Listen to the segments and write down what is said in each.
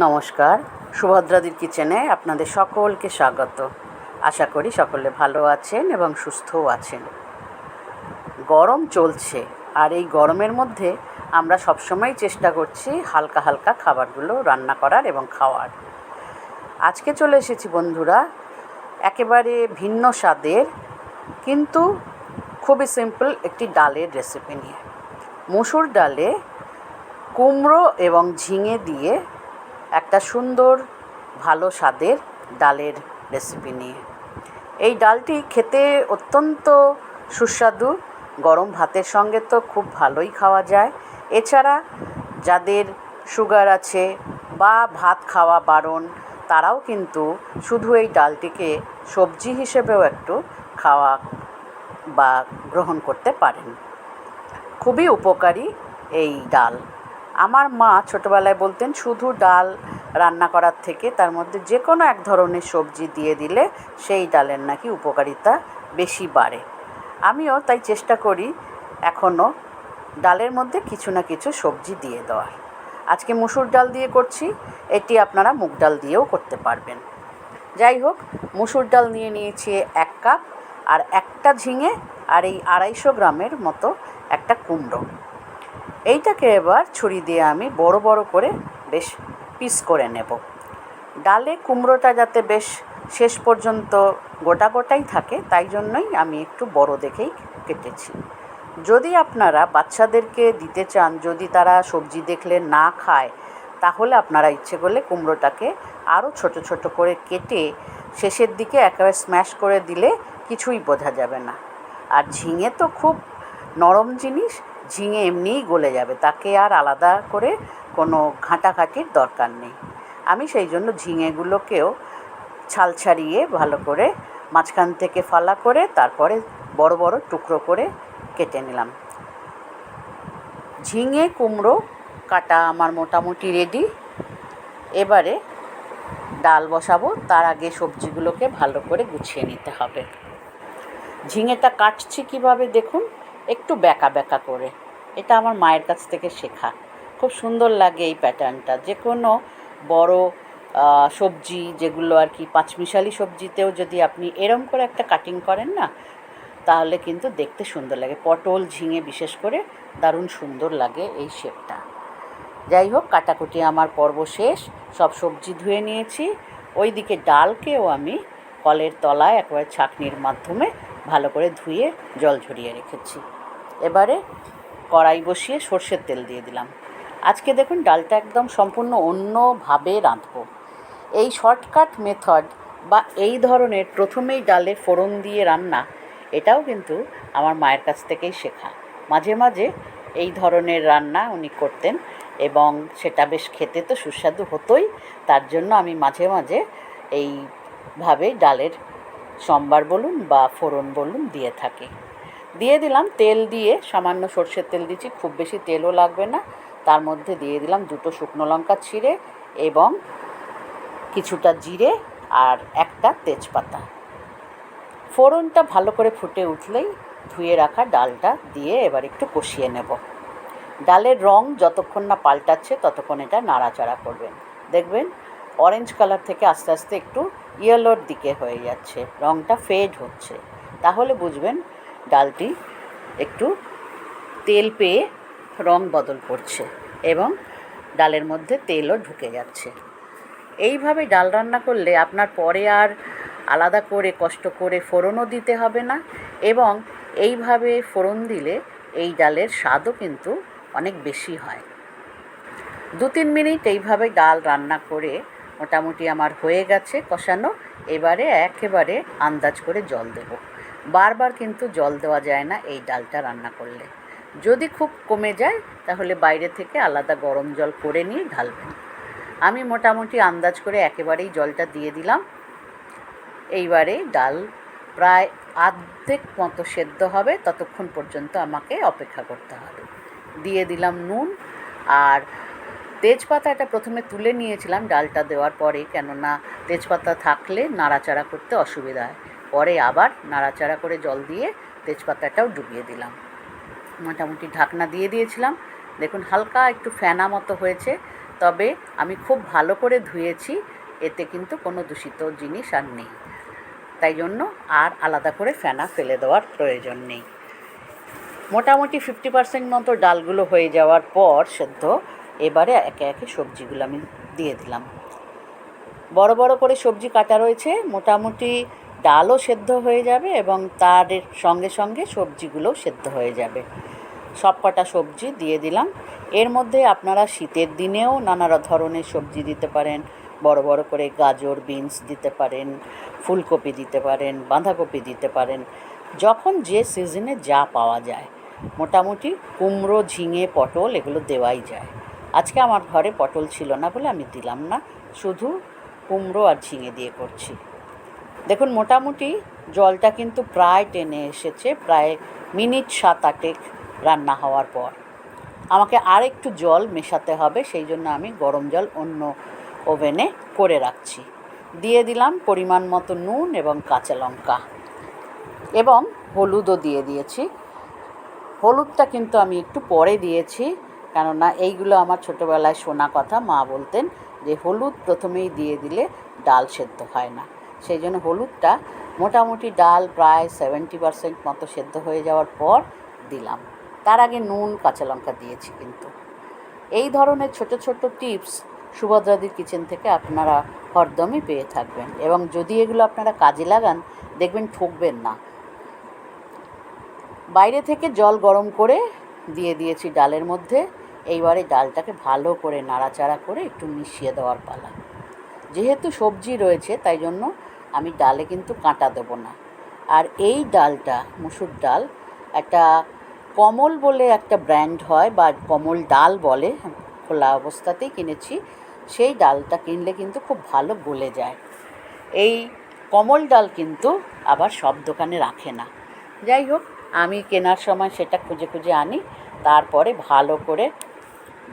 নমস্কার। সুভদ্রাদির কিচেনে আপনাদের সকলকে স্বাগত। আশা করি সকলে ভালো আছেন এবং সুস্থও আছেন। গরম চলছে, আর এই গরমের মধ্যে আমরা সবসময় চেষ্টা করছি হালকা হালকা খাবারগুলো রান্না করার এবং খাওয়ার। আজকে চলে এসেছি বন্ধুরা, একেবারে ভিন্ন স্বাদের কিন্তু খুবই সিম্পল একটি ডালের রেসিপি নিয়ে। মুসুর ডালে কুমড়ো এবং ঝিঙে দিয়ে একটা সুন্দর, ভালো স্বাদের ডালের রেসিপি নিয়ে। এই ডালটি খেতে অত্যন্ত সুস্বাদু। গরম ভাতের সঙ্গে তো খুব ভালোই খাওয়া যায়। এছাড়া যাদের সুগার আছে বা ভাত খাওয়া বারণ, তারাও কিন্তু শুধু এই ডালটিকে সবজি হিসেবেও একটু খাওয়া বা গ্রহণ করতে পারেন। খুবই উপকারী এই ডাল। আমার মা ছোটোবেলায় বলতেন, শুধু ডাল রান্না করার থেকে তার মধ্যে যে কোনো এক ধরনের সবজি দিয়ে দিলে সেই ডালের নাকি উপকারিতা বেশি বাড়ে। আমিও তাই চেষ্টা করি এখনও ডালের মধ্যে কিছু না কিছু সবজি দিয়ে দেওয়ার। আজকে মুসুর ডাল দিয়ে করছি, এটি আপনারা মুগ ডাল দিয়েও করতে পারবেন। যাই হোক, মুসুর ডাল নিয়ে নিয়েছি এক কাপ, আর একটা ঝিঙে, আর এই আড়াইশো গ্রামের মতো একটা কুমড়ো। এইটাকে এবার ছুরি দিয়ে আমি বড় বড় করে বেশ পিস করে নেব। ডালে কুমড়োটা যাতে বেশ শেষ পর্যন্ত গোটা গোটাই থাকে, তাই জন্যই আমি একটু বড় দেখেই কেটেছি। যদি আপনারা বাচ্চাদেরকে দিতে চান, যদি তারা সবজি দেখলে না খায়, তাহলে আপনারা ইচ্ছে করলে কুমড়োটাকে আরও ছোট ছোট করে কেটে শেষের দিকে একেবারে স্ম্যাশ করে দিলে কিছুই বোঝা যাবে না। আর ঝিঙে তো খুব নরম জিনিস ঝিঙে এমনিই গলে যাবে, তাকে আর আলাদা করে কোনো ঘাঁটাঘাঁটির দরকার নেই। আমি সেই জন্য ঝিঙেগুলোকেও ছাল ছাড়িয়ে ভালো করে মাঝখান থেকে ফালা করে তারপরে বড় বড় টুকরো করে কেটে নিলাম। ঝিঙে, কুমড়ো কাটা আমার মোটামুটি রেডি এবারে ডাল বসাবো, তার আগে সবজিগুলোকে ভালো করে গুছিয়ে নিতে হবে। ঝিঙেটা কাটছি কীভাবে দেখুন, একটু ব্যাকা ব্যাকা করে। এটা আমার মায়ের কাছ থেকে শেখা। খুব সুন্দর লাগে এই প্যাটার্নটা যে কোনো বড় সবজি যেগুলো আর কি, পাঁচমিশালি সবজিতেও যদি আপনি এরম করে একটা কাটিং করেন না, তাহলে কিন্তু দেখতে সুন্দর লাগে। পটল ঝিঙে বিশেষ করে দারুণ সুন্দর লাগে এই শেপটা যাই হোক, কাটাকুটি আমার পর্ব শেষ। সব সবজি ধুয়ে নিয়েছি। ওইদিকে ডালকেও আমি কলের তলায় একেবারে ছাঁকনির মাধ্যমে ভালো করে ধুয়ে জল ঝরিয়ে রেখেছি। এবারে কড়াই বসিয়ে সর্ষের তেল দিয়ে দিলাম। আজকে দেখুন ডালটা একদম সম্পূর্ণ অন্যভাবে রাঁধবো। এই শর্টকাট মেথড বা এই ধরনের প্রথমেই ডালে ফোড়ন দিয়ে রান্না, এটাও কিন্তু আমার মায়ের কাছ থেকেই শেখা। মাঝে মাঝে এই ধরনের রান্না উনি করতেন এবং সেটা বেশ খেতে তো সুস্বাদু হতোই, তার জন্য আমি মাঝে মাঝে এইভাবে ডালের সম্বার বলুন বা ফোড়ন বলুন দিয়ে থাকি। দিয়ে দিলাম তেল দিয়ে, সামান্য সর্ষের তেল দিচ্ছি, খুব বেশি তেলও লাগবে না। তার মধ্যে দিয়ে দিলাম দুটো শুকনো লঙ্কা ছিঁড়ে এবং কিছুটা জিরে আর একটা তেজপাতা। ফোড়নটা ভালো করে ফুটে উঠলেই ধুয়ে রাখা ডালটা দিয়ে এবার একটু কষিয়ে নেব। ডালের রং যতক্ষণ না পাল্টাচ্ছে ততক্ষণ এটা নাড়াচাড়া করবেন। দেখবেন অরেঞ্জ কালার থেকে আস্তে আস্তে একটু ইয়েলোর দিকে হয়ে যাচ্ছে, রংটা ফেড হচ্ছে। তাহলে বুঝবেন ডালটি একটু তেল পেয়ে রং বদল করছে এবং ডালের মধ্যে তেলও ঢুকে যাচ্ছে। এইভাবে ডাল রান্না করলে আপনার পরে আর আলাদা করে কষ্ট করে ফোড়নও দিতে হবে না এবং এইভাবে ফোড়ন দিলে এই ডালের স্বাদও কিন্তু অনেক বেশি হয়। দু তিন মিনিট এইভাবে ডাল রান্না করে মোটামুটি আমার হয়ে গেছে কষানো। এবারে একেবারে আন্দাজ করে জল দেব। বারবার কিন্তু জল দেওয়া যায় না এই ডালটা রান্না করলে। যদি খুব কমে যায়, তাহলে বাইরে থেকে আলাদা গরম জল করে নিয়ে ঢালবেন। আমি মোটামুটি আন্দাজ করে একেবারেই জলটা দিয়ে দিলাম। এইবারে ডাল প্রায় আর্ধেক মতো সেদ্ধ হবে, ততক্ষণ পর্যন্ত আমাকে অপেক্ষা করতে হবে। দিয়ে দিলাম নুন আর তেজপাতাটা প্রথমে তুলে নিয়েছিলাম ডালটা দেওয়ার পরে, কেননা তেজপাতা থাকলে নাড়াচাড়া করতে অসুবিধা হয়। পরে আবার নাড়াচাড়া করে জল দিয়ে তেজপাতাটাও ডুবিয়ে দিলাম। মোটামুটি ঢাকনা দিয়ে দিয়েছিলাম। দেখুন, হালকা একটু ফেনা মতো হয়েছে, তবে আমি খুব ভালো করে ধুয়েছি, এতে কিন্তু কোনো দূষিত জিনিস আর নেই। তাই জন্য আর আলাদা করে ফেনা ফেলে দেওয়ার প্রয়োজন নেই। মোটামুটি ফিফটি পার্সেন্ট মতো ডালগুলো হয়ে যাওয়ার পর সেদ্ধ, এবারে একে একে সবজিগুলো আমি দিয়ে দিলাম। বড় বড় করে সবজি কাটা রয়েছে, মোটামুটি ডালও সেদ্ধ হয়ে যাবে এবং তার সঙ্গে সঙ্গে সবজিগুলোও সেদ্ধ হয়ে যাবে। সব কটা সবজি দিয়ে দিলাম। এর মধ্যে আপনারা শীতের দিনেও নানা ধরনের সবজি দিতে পারেন। বড় বড় করে গাজর, বিনস দিতে পারেন, ফুলকপি দিতে পারেন, বাঁধাকপি দিতে পারেন। যখন যে সিজনে যা পাওয়া যায়, মোটামুটি কুমড়ো, ঝিঙে, পটল এগুলো দেওয়াই যায়। আজকে আমার ঘরে পটল ছিল না বলে আমি দিলাম না। শুধু কুমড়ো আর ঝিঙে দিয়ে করছি। দেখুন, মোটামুটি জলটা কিন্তু প্রায় টেনে এসেছে, প্রায় মিনিট সাত আটেক রান্না হওয়ার পর। আমাকে আর একটু জল মেশাতে হবে, সেই জন্য আমি গরম জল অন্য ওভেনে করে রাখছি। দিয়ে দিলাম পরিমাণ মতো নুন এবং কাঁচা লঙ্কা এবং হলুদও দিয়ে দিয়েছি। হলুদটা কিন্তু আমি একটু পরে দিয়েছি, কেননা এইগুলো আমার ছোটোবেলায় শোনা কথা, মা বলতেন যে হলুদ প্রথমেই দিয়ে দিলে ডাল সেদ্ধ হয় না। সেই জন্য হলুদটা মোটামুটি ডাল প্রায় সেভেন্টি পারসেন্ট মতো সেদ্ধ হয়ে যাওয়ার পর দিলাম। তার আগে নুন, কাঁচা লঙ্কা দিয়েছি কিন্তু। এই ধরনের ছোট ছোট টিপস সুভদ্রাদির কিচেন থেকে আপনারা হরদমই পেয়ে থাকবেন এবং যদি এগুলো আপনারা কাজে লাগান, দেখবেন ঠকবেন না। বাইরে থেকে জল গরম করে দিয়ে দিয়েছি ডালের মধ্যে। এইবারে ডালটাকে ভালো করে নাড়াচাড়া করে একটু মিশিয়ে দেওয়ার পালা। যেহেতু সবজি রয়েছে, তাই জন্য আমি ডালে কিন্তু কাঁটা দেবো না। আর এই ডালটা, মুসুর ডাল, একটা কমল বলে একটা ব্র্যান্ড হয়, বা কমল ডাল বলে, খোলা অবস্থাতেই কিনেছি, সেই ডালটা কিনলে কিন্তু খুব ভালো গলে যায়। এই কমল ডাল কিন্তু আবার সব দোকানে রাখে না। যাই হোক, আমি কেনার সময় সেটা খুঁজে খুঁজে আনি, তারপরে ভালো করে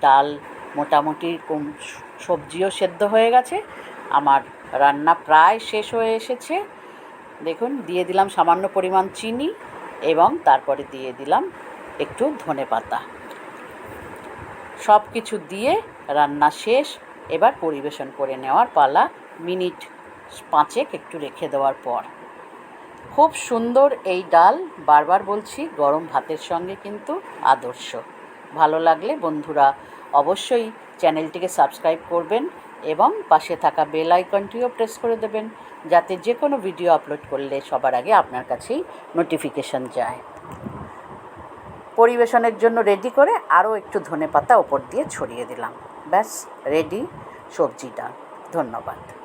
ডাল মোটামুটি সবজিও সেদ্ধ হয়ে গেছে। আমার রান্না প্রায় শেষ হয়ে এসেছে। দেখুন, দিয়ে দিলাম সামান্য পরিমাণ চিনি এবং তারপরে দিয়ে দিলাম একটু ধনে পাতা। সব কিছু দিয়ে রান্না শেষ। এবার পরিবেশন করে নেওয়ার পালা মিনিট পাঁচেক একটু রেখে দেওয়ার পর। খুব সুন্দর এই ডাল, বারবার বলছি, গরম ভাতের সঙ্গে কিন্তু আদর্শ। ভালো লাগলে বন্ধুরা অবশ্যই চ্যানেলটিকে সাবস্ক্রাইব করবেন এবং পাশে থাকা বেল আইকনটিও প্রেস করে দেবেন যাতে যে কোনো ভিডিও আপলোড করলে সবার আগে আপনার কাছেই নোটিফিকেশান যায়। পরিবেশনের জন্য রেডি করে আরও একটু ধনে পাতা ওপর দিয়ে ছড়িয়ে দিলাম। ব্যাস, রেডি, সবজিটা। ধন্যবাদ।